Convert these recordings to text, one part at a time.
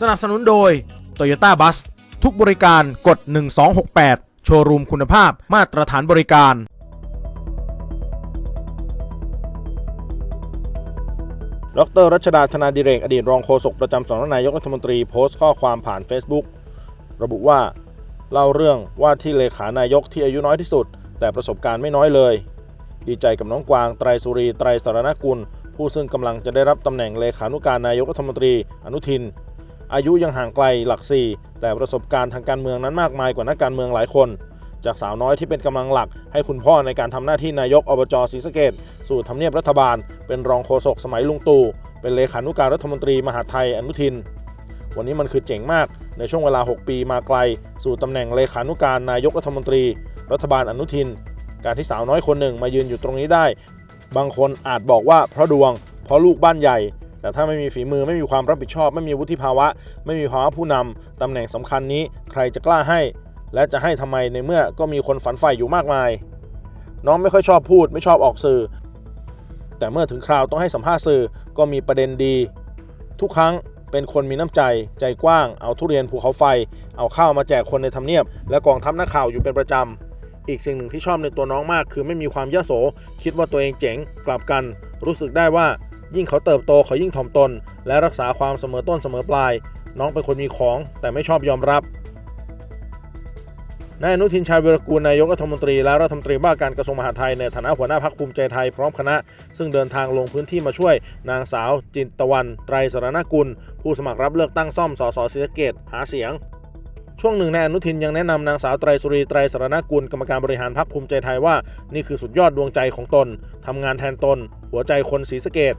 สนับสนุนโดย Toyota Bus ทุกบริการกด 1268 โชว์รูมคุณภาพมาตรฐานบริการ ดรรัชดาธนาดิเรก อดีตรองโฆษกประจำสำนักนายกรัฐมนตรีโพสต์ข้อความผ่าน Facebook ระบุว่า เล่าเรื่องว่าที่เลขานายกที่อายุน้อยที่สุด แต่ประสบการณ์ไม่น้อยเลย ดีใจกับน้องกวางไตรสุรีไตรสารณกุลผู้ซึ่งกำลังจะได้รับตำแหน่งเลขานุการนายกรัฐมนตรี อนุทิน อายุยังห่างไกลหลักสี่แต่ประสบการณ์ทางการเมืองนั้นมากมายกว่านักการเมืองหลายคน จากสาวน้อยที่เป็นกำลังหลัก ให้คุณพ่อในการทำหน้าที่นายกอบจศรีสะเกดสู่ทำเนียบรัฐบาล เป็นรองโฆษกสมัยลุงตู่เป็นเลขานุการรัฐมนตรีมหาไทยอนุทิน วันนี้มันคือเจ๋งมากในช่วงเวลา 6 ปีมาไกล สู่ตำแหน่งเลขานุการนายกรัฐมนตรี รัฐบาลอนุทิน การที่สาวน้อยคนหนึ่งมายืนอยู่ตรงนี้ได้ บางคนอาจบอกว่าเพราะดวง เพราะลูกบ้านใหญ่ แต่ถ้าไม่มีฝีมือไม่มีความรับผิดชอบ ไม่มีวุฒิภาวะ ไม่มีภาวะผู้นำตำแหน่งสำคัญนี้ ใครจะกล้าให้ และจะให้ทำไมในเมื่อก็มีคนฝันใฝ่อยู่มากมาย น้องไม่ค่อยชอบพูด ไม่ชอบออกสื่อ แต่เมื่อถึงคราวต้องให้สัมภาษณ์สื่อก็มีประเด็นดี ทุกครั้งเป็นคนมีน้ำใจ ใจกว้าง เอาทุเรียนภูเขาไฟ เอาข้าวมาแจกคนในทำเนียบ และกองทัพนักข่าวอยู่เป็นประจำ อีกสิ่งหนึ่งที่ชอบในตัวน้องมาก คือไม่มีความยโส คิดว่าตัวเองเจ๋ง กลับกัน รู้สึกได้ว่า ยิ่งเขาเติบโตเขายิ่งถ่อมตน และรักษาความเสมอต้นเสมอปลาย น้องเป็นคนมีของแต่ไม่ชอบยอมรับนายอนุทินชาญวิรกูลนายกรัฐมนตรีและรัฐมนตรีว่าการกระทรวงมหาดไทยในฐานะหัวหน้าพักภูมิใจไทยพร้อมคณะ ซึ่งเดินทางลงพื้นที่มาช่วย นางสาว จินตะวัน ไตรสรณกุล ผู้สมัครรับเลือกตั้งซ่อมสสศรีสะเกดหาเสียง ช่วงหนึ่งนายอนุทินยังแนะนำนางสาวไตรสุรีไตรสรณกุลกรรมการบริหารพรรคภูมิใจไทยว่า นี่คือสุดยอดดวงใจของตนทำงานแทนตน หัวใจคนศรีสะเกด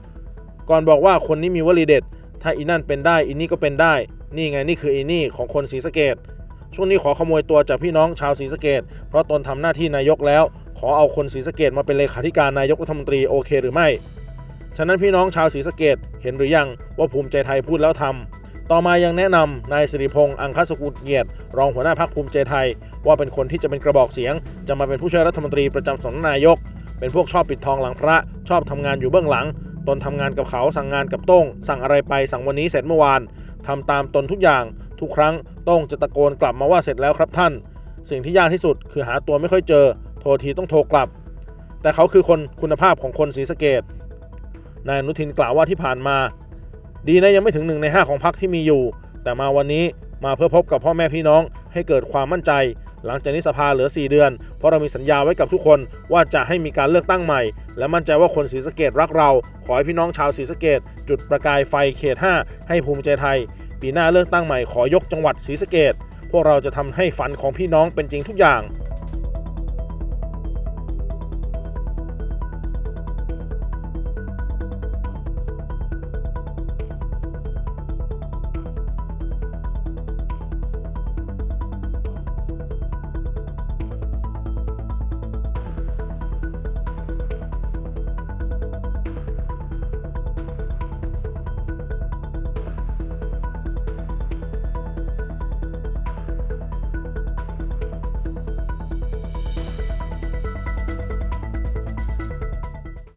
ก่อนบอกว่าคนนี้มีวลีเด็ด ถ้าอีนั่นเป็นได้อีนี่ก็เป็นได้ นี่ไงนี่คืออีนี่ของคนศรีสะเกดช่วงนี้ขอขโมยตัวจากพี่น้องชาวศรีสะเกดเพราะตนทำหน้าที่นายกแล้ว ขอเอาคนศรีสะเกดมาเป็นเลขาธิการนายกรัฐมนตรีโอเคหรือไม่ ฉะนั้นพี่น้องชาวศรีสะเกดเห็นหรือยังว่าภูมิใจไทยพูดแล้วทำต่อมายังแนะนำนายสิริพงษ์อังคสกุลเกียรติ รองหัวหน้าพักภูมิใจไทย ว่าเป็นคนที่จะเป็นกระบอกเสียง จะมาเป็นผู้ช่วยรัฐมนตรีประจำสำนักนายก เป็นพวกชอบปิดทองหลังพระ ชอบทำงานอยู่เบื้องหลัง ตนทำงานกับเขาสั่งงานกับต้ง สั่งอะไรไปสั่งวันนี้เสร็จเมื่อวานทำตามตนทุกอย่าง ทุกครั้งต้งจะตะโกนกลับมาว่าเสร็จแล้วครับท่าน สิ่งที่ยากที่สุดคือหาตัวไม่ค่อยเจอ โทรทีต้องโทรกลับ แต่เขาคือคนคุณภาพของคนศรีสะเกดนายอนุทินกล่าวว่าที่ผ่านมา ดีนะยังไม่ถึงหนึ่งในห้าของพรรคที่มีอยู่ แต่มาวันนี้มาเพื่อพบกับพ่อแม่พี่น้องให้เกิดความมั่นใจ หลังจากนี้สภาเหลือ 4 เดือน เพราะเรามีสัญญาไว้กับทุกคนว่าจะให้มีการเลือกตั้งใหม่ และมั่นใจว่าคนศรีสะเกดรักเรา ขอให้พี่น้องชาวศรีสะเกดจุดประกายไฟเขต 5 ให้ภูมิใจไทย ปีหน้าเลือกตั้งใหม่ขอยกจังหวัดศรีสะเกดพวกเราจะทำให้ฝันของพี่น้องเป็นจริงทุกอย่าง